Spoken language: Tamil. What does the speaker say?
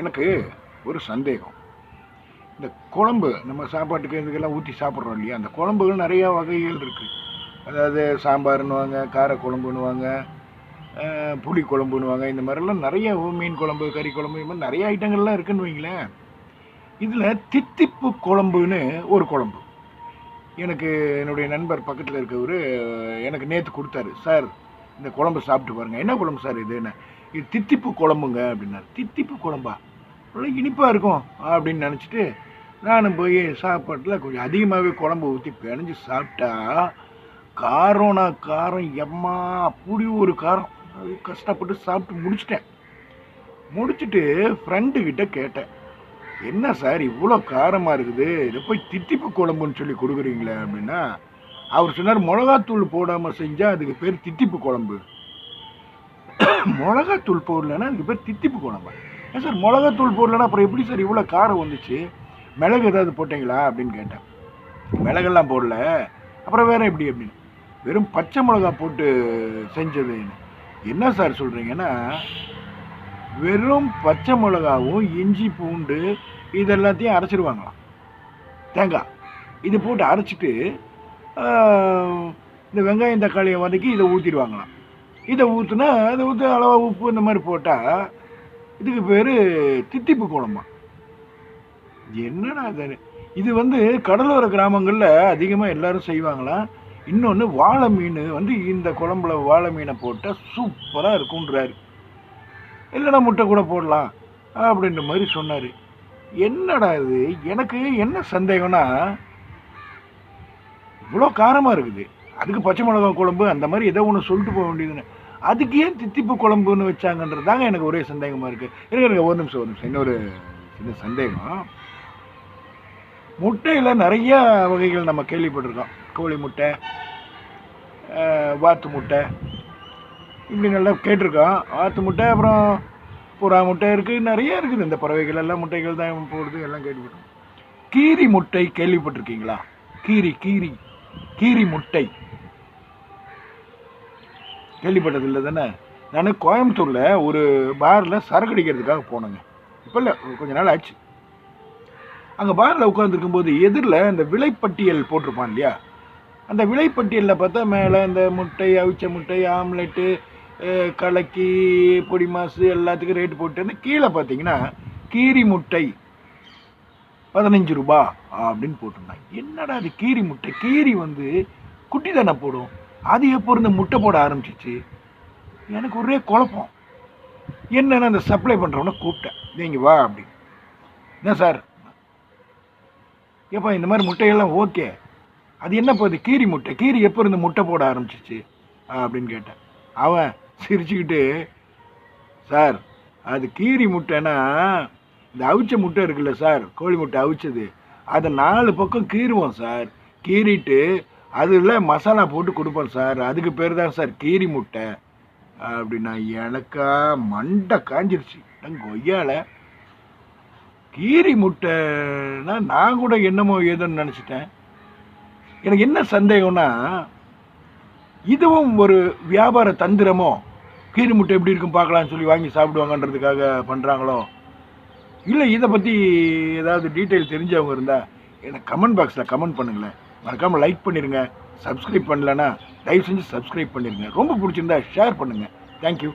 எனக்கு ஒரு சந்தேகம். இந்த குழம்பு நம்ம சாப்பாட்டுக்கு இதுக்கெல்லாம் ஊற்றி சாப்பிட்றோம் இல்லையா? அந்த குழம்புகள் நிறையா வகைகள் இருக்குது அதாவது சாம்பார்னுவாங்க கார குழம்புன்னுவாங்க புளி குழம்புன்னுவாங்க இந்த மாதிரிலாம் நிறைய மீன் குழம்பு கறி குழம்பு இது மாதிரி நிறைய ஐட்டங்கள்லாம் இருக்குன்னு வைங்களேன். இதில் தித்திப்பு குழம்புன்னு ஒரு குழம்பு. எனக்கு என்னுடைய நண்பர் பக்கத்தில் இருக்கவர் எனக்கு நேற்று கொடுத்தாரு. சார் இந்த குழம்பு சாப்பிட்டு பாருங்கள் என்ன குழம்பு சார் இதுன்னு இது தித்திப்பு குழம்புங்க அப்படின்னாரு. தித்திப்பு குழம்பா? நல்லா இனிப்பாக இருக்கும் அப்படின்னு நினச்சிட்டு நானும் போய் சாப்பாட்டில் கொஞ்சம் அதிகமாகவே குழம்பு ஊற்றி பிணைஞ்சு சாப்பிட்டா காரம்னா காரம் எம்மா அப்படி ஒரு காரம். அது கஷ்டப்பட்டு சாப்பிட்டு முடிச்சிட்டேன். முடிச்சுட்டு ஃப்ரெண்டுக்கிட்ட கேட்டேன். என்ன சார் இவ்வளோ காரமாக இருக்குது? இதை போய் தித்திப்பு குழம்புன்னு சொல்லி கொடுக்குறீங்களே? அப்படின்னா அவர் சொன்னார் மிளகாத்தூள் போடாமல் செஞ்சால் அதுக்கு பேர் தித்திப்பு குழம்பு. மிளகாத்தூள் போடலன்னா அதுக்கு பேர் தித்திப்பு குழம்பு? ஏன் சார் மிளகாத்தூள் போடலன்னா அப்புறம் எப்படி சார் இவ்வளோ காரம் வந்துச்சு? மிளகு ஏதாவது போட்டீங்களா அப்படின்னு கேட்டேன். மிளகெல்லாம் போடல. அப்புறம் வேறு எப்படி அப்படின்னு? வெறும் பச்சை மிளகா போட்டு செஞ்சது என்ன? சார் சொல்கிறீங்கன்னா வெறும் பச்சை மிளகாவும் இஞ்சி பூண்டு இது எல்லாத்தையும் அரைச்சிடுவாங்களாம் தேங்காய். இது போட்டு அரைச்சிட்டு இந்த வெங்காயம் தக்காளியை வதக்கி இதை ஊற்றிடுவாங்களாம் இதை ஊற்றுனா அதை ஊற்றி அளவாக உப்பு இந்த மாதிரி போட்டால் இதுக்கு பேர் தித்திப்பு குழம்பா என்னடா இது? இது வந்து கடலோர கிராமங்களில் அதிகமாக எல்லாரும் செய்வாங்களாம் இன்னொன்று வாழை மீன் வந்து இந்த குழம்புல வாழை மீனை போட்டால் சூப்பராக இருக்குன்றாரு இல்லைன்னா முட்டை கூட போடலாம் அப்படின்ற மாதிரி சொன்னார். என்னடா இது? எனக்கு என்ன சந்தேகம்னா இவ்வளோ காரமாக இருக்குது. அதுக்கு பச்சை மிளகா குழம்பு அந்த மாதிரி ஏதோ ஒன்று சொல்லிட்டு போக வேண்டியதுன்னு. அதுக்கு ஏன் தித்திப்பு குழம்புன்னு வச்சாங்கன்றது தாங்க எனக்கு ஒரே சந்தேகமாக இருக்குது எனக்கு எனக்கு ஒரு நிமிஷம் ஒரு நிமிஷம். இன்னொரு சின்ன சந்தேகம். முட்டையில் நிறைய வகைகள் நம்ம கேள்விப்பட்டிருக்கோம். கோழி முட்டை வாத்து முட்டை இப்படி நல்லா கேட்டிருக்கோம். வாத்து முட்டை அப்புறம் புறா முட்டை இருக்குது நிறைய இருக்குது. இந்த பறவைகள் எல்லாம் முட்டைகள் தான் போடுது எல்லாம் கேள்விப்பட்டோம் கீரி முட்டை கேள்விப்பட்டிருக்கீங்களா? கீரி கீரி கீரி முட்டை. கேள்விப்பட்டது இல்லை தானே நான் கோயம்புத்தூரில் ஒரு பாரில் சரக்கு அடிக்கிறதுக்காக போனேங்க. இப்போ இல்லை கொஞ்ச நாள் ஆச்சு. அங்கே பாரில் உட்காந்துருக்கும்போது எதிரில் அந்த விலைப்பட்டியல் போட்டிருப்பான் இல்லையா? அந்த விலைப்பட்டியலில் பார்த்தா மேலே இந்த முட்டை அவிச்ச முட்டை ஆம்லெட்டு கலக்கி பொடி மாசு எல்லாத்துக்கும் ரேட்டு போட்டு கீழே பார்த்தீங்கன்னா கீரி முட்டை பதினஞ்சு ரூபா அப்படின்னு போட்டிருந்தாங்க. என்னடா அது கீரி முட்டை? கீரி வந்து குட்டி தானே போடும். அது எப்போ இருந்து முட்டை போட ஆரம்பிச்சிச்சு? எனக்கு ஒரே குழப்பம். என்னென்னு அந்த சப்ளை பண்ணுறவனை கூப்பிட்டேன். நீங்க வா அப்படி. என்ன சார்? ஏப்பா இந்த மாதிரி முட்டையெல்லாம் ஓகே. அது என்ன போகுது? கீரி முட்டை. கீரி எப்போ இருந்து முட்டை போட ஆரம்பிச்சிச்சு? அப்படின்னு கேட்டேன். அவன் சிரிச்சுக்கிட்டு சார் அது கீரி முட்டைன்னா இந்த அவிச்ச முட்டை இருக்குல்ல சார்? கோழி முட்டை அவிச்சது. அதை நாலு பக்கம் கீறுவோம் சார். கீறிட்டு அதில் மசாலா போட்டு கொடுப்போம் சார். அதுக்கு பேர் தான் சார் கீரி முட்டை. அப்படின்னா எனக்கா மண்டை காஞ்சிருச்சு. கொய்யால. கீரி முட்டைனா நான் கூட என்னமோ ஏதோன்னு நினச்சிட்டேன். எனக்கு என்ன சந்தேகம்னா இதுவும் ஒரு வியாபார தந்திரமோ? கீரி முட்டை எப்படி இருக்கும் பார்க்கலாம்னு சொல்லி வாங்கி சாப்பிடுவாங்கன்றதுக்காக பண்ணுறாங்களோ இல்லை இதை பற்றி ஏதாவது டீட்டெயில் தெரிஞ்சவங்க இருந்தால் எனக்கு கமெண்ட் பாக்ஸில் கமெண்ட் பண்ணுங்களேன். மறக்காமல் லைக் பண்ணிடுங்க சப்ஸ்கிரைப் பண்ணலன்னா தயவு செஞ்சு சப்ஸ்கிரைப் பண்ணிடுங்க ரொம்ப பிடிச்சிருந்தா ஷேர் பண்ணுங்கள் தேங்க்யூ